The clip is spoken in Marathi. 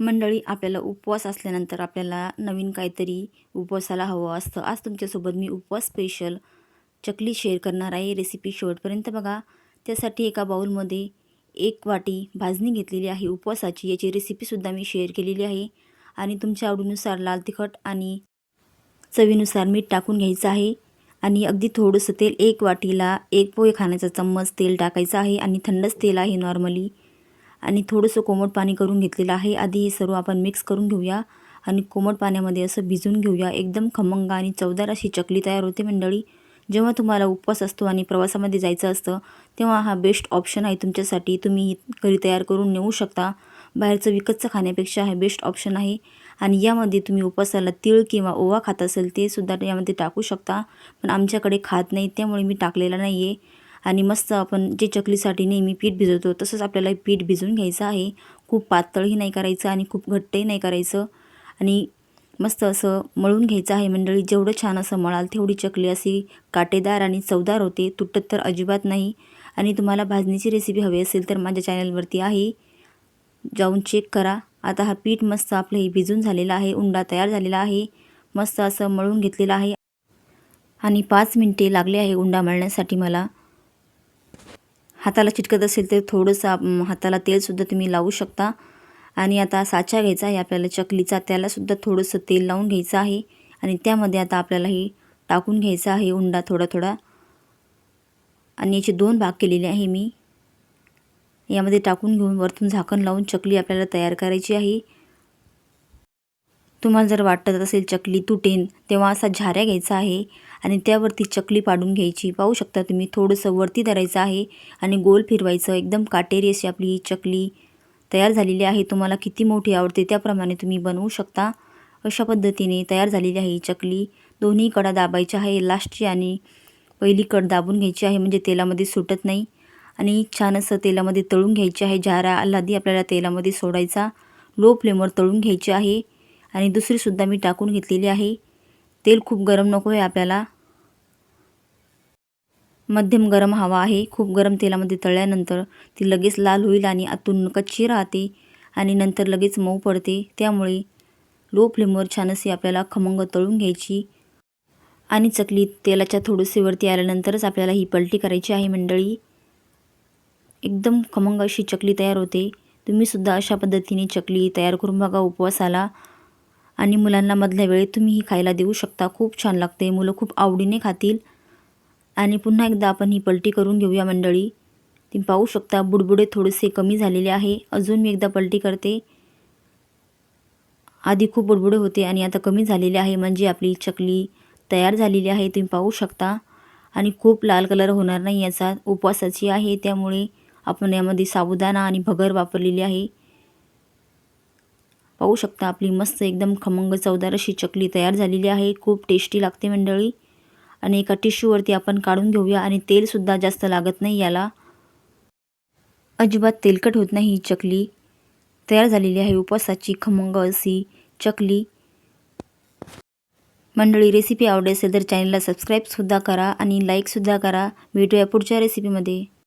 मंडळी आपल्याला उपवास असल्यानंतर आपल्याला नवीन काहीतरी उपवासाला हवं असतं. आज तुमच्यासोबत मी उपवास स्पेशल चकली शेअर करणार आहे. रेसिपी शेवटपर्यंत बघा. त्यासाठी एका बाऊलमध्ये एक वाटी भाजणी घेतलेली आहे उपवासाची. याची रेसिपीसुद्धा मी शेअर केलेली आहे. आणि तुमच्या आवडीनुसार लाल तिखट आणि चवीनुसार मीठ टाकून घ्यायचं आहे. आणि अगदी थोडंसं तेल एक वाटीला एक पोहे खाण्याचा चम्मच तेल टाकायचं आहे. आणि थंडच तेल आहे नॉर्मली आणि थोडंसं कोमट पाणी करून घेतलेलं आहे. आधी हे सर्व आपण मिक्स करून घेऊया आणि कोमट पाण्यामध्ये असं भिजून घेऊया. एकदम खमंग आणि चवदार अशी चकली तयार होते मंडळी. जेव्हा तुम्हाला उपवास असतो आणि प्रवासामध्ये जायचं असतं तेव्हा हा बेस्ट ऑप्शन आहे तुमच्यासाठी. तुम्ही घरी तयार करून नेऊ शकता. बाहेरचं विकतचं खाण्यापेक्षा हे बेस्ट ऑप्शन आहे. आणि यामध्ये तुम्ही उपवासाला तीळ किंवा ओवा खात असेल ते सुद्धा यामध्ये टाकू शकता. पण आमच्याकडे खात नाही त्यामुळे मी टाकलेला नाही आहे आणि मस्त आपण जे चकलीसाठी नेहमी पीठ भिजवतो तसंच आपल्याला पीठ भिजवून घ्यायचं आहे. खूप पातळही नाही करायचं आणि खूप घट्टही नाही करायचं. आणि मस्त असं मळून घ्यायचं आहे मंडळी. जेवढं छान असं मळाल तेवढी चकली अशी काटेदार आणि चवदार होते. तुटत तर अजिबात नाही. आणि तुम्हाला भाजणीची रेसिपी हवी असेल तर माझ्या चॅनलवरती आहे. जाऊन चेक करा. आता हा पीठ मस्त आपलं हे भिजून झालेला आहे. उंडा तयार झालेला आहे. मस्त असं मळून घेतलेलं आहे. आणि पाच मिनटे लागले आहे उंडा मळण्यासाठी मला. हाताला चिटकत असेल तर थोडंसं हाताला तेलसुद्धा तुम्ही लावू शकता. आणि आता साचा घ्यायचा आहे आपल्याला चकलीचा त्यालासुद्धा थोडंसं तेल लावून घ्यायचं आहे. आणि त्यामध्ये आता आपल्याला हे टाकून घ्यायचं आहे उंडा थोडा थोडा. आणि याचे दोन भाग केलेले आहे मी. यामध्ये टाकून घेऊन वरतून झाकण लावून चकली आपल्याला तयार करायची आहे. तुम्हाला जर वाटत असेल चकली तुटेन तेव्हा असा झाऱ्या घ्यायचा आहे. आणि त्यावरती चकली पाडून घ्यायची. पाहू शकता तुम्ही थोडंसं वरती धरायचं आहे आणि गोल फिरवायचं. एकदम काटेरी अशी आपली ही चकली तयार झालेली आहे. तुम्हाला किती मोठी आवडते त्याप्रमाणे तुम्ही बनवू शकता. अशा पद्धतीने तयार झालेली आहे ही चकली. दोन्ही कडा दाबायच्या आहे. लास्टची आणि पहिली कड दाबून घ्यायची आहे म्हणजे तेलामध्ये सुटत नाही. आणि छान असं तेलामध्ये तळून घ्यायची आहे. जारा आल्हादी आपल्याला तेलामध्ये सोडायचा. लो फ्लेमवर तळून घ्यायची आहे. आणि दुसरीसुद्धा मी टाकून घेतलेली आहे. तेल खूप गरम नको आहे आपल्याला. मध्यम गरम हवा आहे. खूप गरम तेलामध्ये तळल्यानंतर ती लगेच लाल होईल आणि आतून कच्ची राहते आणि नंतर लगेच मऊ पडते. त्यामुळे लो फ्लेमवर छान असे आपल्याला खमंग तळून घ्यायची आणि चकली तेलाच्या थोडीशी वरती आल्यानंतरच आपल्याला ही पलटी करायची आहे मंडळी. एकदम खमंग अशी चकली तयार होते. तुम्हीसुद्धा अशा पद्धतीने चकली तयार करून बघा. उपवासाला आणि मुलांना मधल्या वेळेत तुम्ही ही खायला देऊ शकता. खूप छान लागते. मुलं खूप आवडीने खातील. आणि पुन्हा एकदा आपण ही पलटी करून घेऊया मंडळी. ती पाहू शकता बुडबुडे थोडेसे कमी झालेले आहे. अजून मी एकदा पलटी करते. आधी खूप बुडबुडे होते आणि आता कमी झालेले आहे. म्हणजे आपली चकली तयार झालेली आहे. तुम्ही पाहू शकता. आणि खूप लाल कलर होणार नाही याचा. उपवासाची आहे. त्यामुळे आपण यामध्ये साबुदाणा आणि भगर वापरलेली आहे. पाहू शकता आपली मस्त एकदम खमंग चवदार अशी चकली तयार झालेली आहे. खूप टेस्टी लागते मंडळी. आणि एका टिश्यूवरती आपण काढून घेऊया आणि तेलसुद्धा जास्त लागत नाही याला. अजिबात तेलकट होत नाही ही चकली. तयार झालेली आहे उपवासाची खमंग अशी चकली. मंडळी रेसिपी आवडली असेल तर चॅनलला सबस्क्राईबसुद्धा करा आणि लाईकसुद्धा करा. भेटूया पुढच्या रेसिपीमध्ये